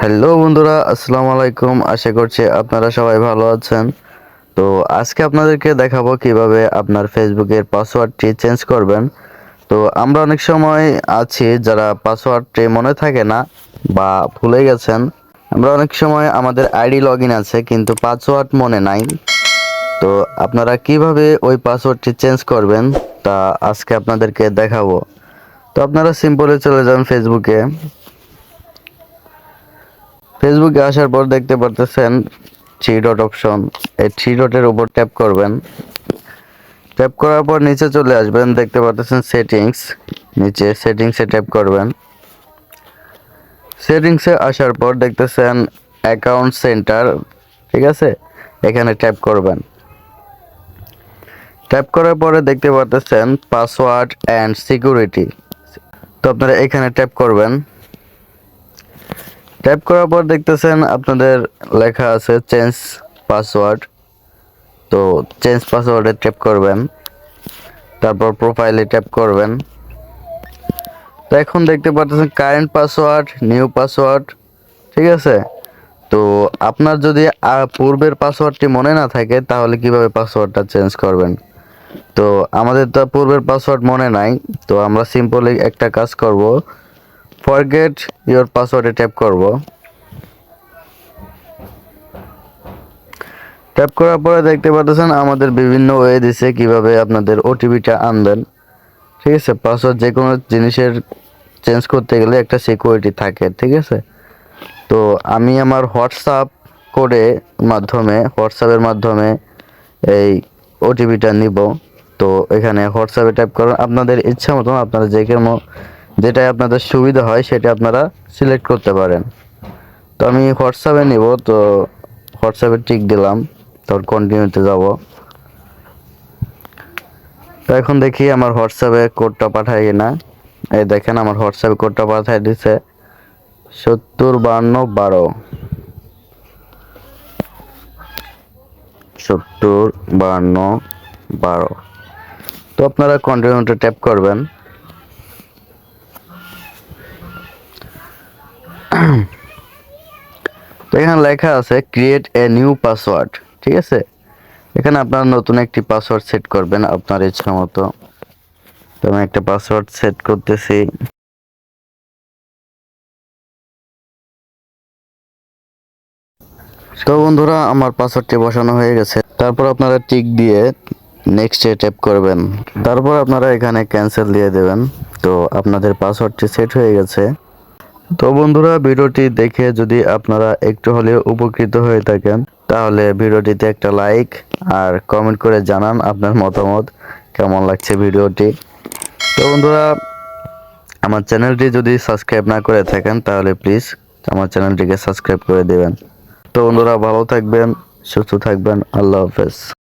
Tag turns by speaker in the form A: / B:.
A: Hello বন্ধুরা, আসসালামু আলাইকুম। আশা করছি আপনারা সবাই ভালো আছেন। তো আজকে আপনাদেরকে দেখাবো কীভাবে আপনার ফেসবুকের পাসওয়ার্ডটি চেঞ্জ করবেন। তো আমরা অনেক সময় আছি যারা পাসওয়ার্ডটি মনে থাকে না বা ভুলে গেছেন। আমরা অনেক সময় আমাদের আইডি লগ আছে, কিন্তু পাসওয়ার্ড মনে নাই। তো আপনারা কীভাবে ওই পাসওয়ার্ডটি চেঞ্জ করবেন তা আজকে আপনাদেরকে দেখাবো। তো আপনারা সিম্পলে চলে যান ফেসবুকে। ফেসবুকে আসার পর দেখতে পারতেছেন থ্রি ডট অপশন এই থ্রি ডটের উপর ট্যাপ করবেন। ট্যাপ করার পর নিচে চলে আসবেন, দেখতে পারতেছেন সেটিংস নিচে সেটিংসে ট্যাপ করবেন। সেটিংসে আসার পর দেখতেছেন অ্যাকাউন্ট সেন্টার ঠিক আছে? এখানে ট্যাপ করবেন। ট্যাপ করার পরে দেখতে পারতেছেন পাসওয়ার্ড অ্যান্ড সিকিউরিটি তো আপনারা এখানে ট্যাপ করবেন। ট্যাপ করার পর দেখতেছেন আপনাদের লেখা আছে চেঞ্জ পাসওয়ার্ড তো চেঞ্জ পাসওয়ার্ডে ট্যাপ করবেন। তারপর প্রোফাইলে ট্যাপ করবেন। তো এখন দেখতে পাচ্ছেন কারেন্ট পাসওয়ার্ড নিউ পাসওয়ার্ড ঠিক আছে? তো আপনার যদি পূর্বের পাসওয়ার্ডটি মনে না থাকে, তাহলে কীভাবে পাসওয়ার্ডটা চেঞ্জ করবেন? তো আমাদের তো পূর্বের পাসওয়ার্ড মনে নাই, তো আমরা সিম্পলি একটা কাজ করব। ফরগেট ইওর পাসওয়ার্ডে ট্যাপ করব। ট্যাপ করার পরে দেখতে পাচ্ছেন, আমাদের বিভিন্ন ওয়ে দিছে কীভাবে আপনাদের ওটিপিটা আনবেন। ঠিক আছে পাসওয়ার্ড যে কোনো জিনিসের চেঞ্জ করতে গেলে একটা সিকিউরিটি থাকে, ঠিক আছে? তো আমি আমার হোয়াটসঅ্যাপ করে মাধ্যমে হোয়াটসঅ্যাপের মাধ্যমে এই ওটিপিটা নিব। তো এখানে হোয়াটসঅ্যাপে ট্যাপ করুন আপনাদের ইচ্ছা মতন আপনারা যে কোনো যেটাই আপনাদের সুবিধা হয়, সেটা আপনারা সিলেক্ট করতে পারেন। তো আমি হোয়াটসঅ্যাপে নিব, তো হোয়াটসঅ্যাপে টিক দিলাম, তারপর কন্টিনিউতে যাব। তো এখন দেখি আমার হোয়াটসঅ্যাপে কোডটা পাঠায় কিনা। এই দেখেন, আমার হোয়াটসঅ্যাপে কোডটা পাঠায় দিছে। সত্তর বান্ন বারো। সত্তর বান্ন বারো। তো আপনারা কন্টিনিউতে ট্যাপ করবেন। তো এখানে লেখা আছে ক্রিয়েট এ নিউ পাসওয়ার্ড ঠিক আছে? এখানে আপনারা নতুন একটি পাসওয়ার্ড সেট করবেন, আপনার ইচ্ছা মতো। তো আমি একটা পাসওয়ার্ড সেট করতেছি। তো বন্ধুরা, আমার পাসওয়ার্ডটি বসানো হয়ে গেছে। তারপর আপনারা টিক দিয়ে নেক্সটে ট্যাপ করবেন। তারপর আপনারা এখানে ক্যান্সেল দিয়ে দেবেন। তো আপনাদের পাসওয়ার্ডটি সেট হয়ে গেছে। তো বন্ধুরা, ভিডিওটি দেখে যদি আপনারা একটু হলেও উপকৃত হয়ে থাকেন, তাহলে ভিডিওটিতে একটা লাইক আর কমেন্ট করে জানান আপনার মতামত, কেমন লাগছে ভিডিওটি। তো বন্ধুরা, আমার চ্যানেলটি যদি সাবস্ক্রাইব না করে থাকেন, তাহলে প্লিজ আমার চ্যানেলটিকে সাবস্ক্রাইব করে দেবেন। তো বন্ধুরা, ভালো থাকবেন, সুস্থ থাকবেন, আল্লাহ হাফেজ।